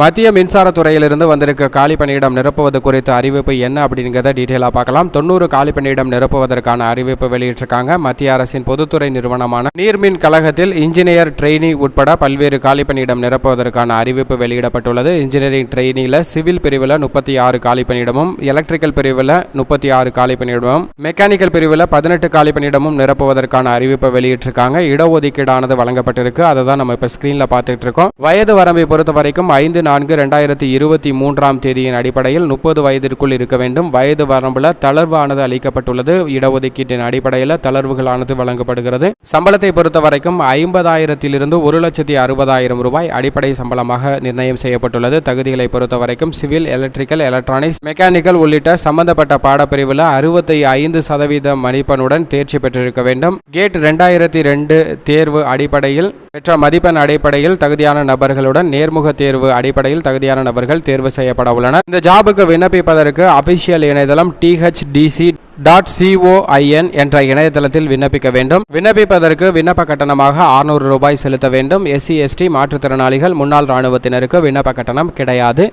மத்திய மின்சாரத்துறையிலிருந்து வந்திருக்க காலி பணியிடம் நிரப்புவது குறித்த அறிவிப்பு என்ன அப்படிங்கிறத டீட்டெயிலாக பார்க்கலாம். தொண்ணூறு காலி பணியிடம் நிரப்புவதற்கான அறிவிப்பு வெளியிட்டிருக்காங்க. மத்திய அரசின் பொதுத்துறை நிறுவனமான நீர்மின் கழகத்தில் இன்ஜினியர் ட்ரெயினி உட்பட பல்வேறு காலி பணியிடம் நிரப்புவதற்கான அறிவிப்பு வெளியிடப்பட்டுள்ளது. இன்ஜினியரிங் ட்ரெயினியில் சிவில் பிரிவில் முப்பத்தி ஆறு காலி பணியிடமும் எலக்ட்ரிக்கல் பிரிவில் முப்பத்தி ஆறு காலி பணியிடமும் மெக்கானிக்கல் பிரிவில் பதினெட்டு காலி பணியிடமும் நிரப்புவதற்கான அறிவிப்பை வெளியிட்டிருக்காங்க. இடஒதுக்கீடானது வழங்கப்பட்டிருக்கு. அதை தான் நம்ம இப்போ ஸ்க்ரீனில் பார்த்துட்டு இருக்கோம். வயது வரம்பை பொறுத்த வரைக்கும் ஐந்து நான்கு ரெண்டாயிரத்தி இருபத்தி மூன்றாம் தேதியின் அடிப்படையில் முப்பது வயதிற்குள் இருக்க வேண்டும். வயது வரம்பில் தளர்வானது அளிக்கப்பட்டுள்ளது. இடஒதுக்கீட்டின் அடிப்படையில் தளர்வுகளானது வழங்கப்படுகிறது. சம்பளத்தை பொறுத்த வரைக்கும் ஐம்பதாயிரத்திலிருந்து ஒரு லட்சத்தி அறுபதாயிரம் ரூபாய் அடிப்படை சம்பளமாக நிர்ணயம் செய்யப்பட்டுள்ளது. தகுதிகளை பொறுத்த வரைக்கும் சிவில் எலக்ட்ரிக்கல் எலக்ட்ரானிக்ஸ் மெக்கானிக்கல் உள்ளிட்ட சம்பந்தப்பட்ட பாடப்பிரிவில் அறுபத்தி ஐந்து சதவீத மதிப்பெண்ணுடன் தேர்ச்சி பெற்றிருக்க வேண்டும். கேட் ரெண்டாயிரத்தி ரெண்டு தேர்வு அடிப்படையில் பெற்ற மதிப்பெண் அடிப்படையில் தகுதியான நபர்களுடன் நேர்முக தேர்வு அடிப்படையில் தகுதியான நபர்கள் தேர்வு செய்யப்பட உள்ளனர். இந்த ஜாபுக்கு விண்ணப்பிப்பதற்கு அபிஷியல் இணையதளம் டிஹெச்டிசி டாட் சிஓஐஎன் என்ற இணையதளத்தில் விண்ணப்பிக்க வேண்டும். விண்ணப்பிப்பதற்கு விண்ணப்ப கட்டணமாக 600 ரூபாய் செலுத்த வேண்டும். எஸ்சி எஸ்டி மாற்றுத்திறனாளிகள் முன்னாள் இராணுவத்தினருக்கு விண்ணப்ப கட்டணம் கிடையாது.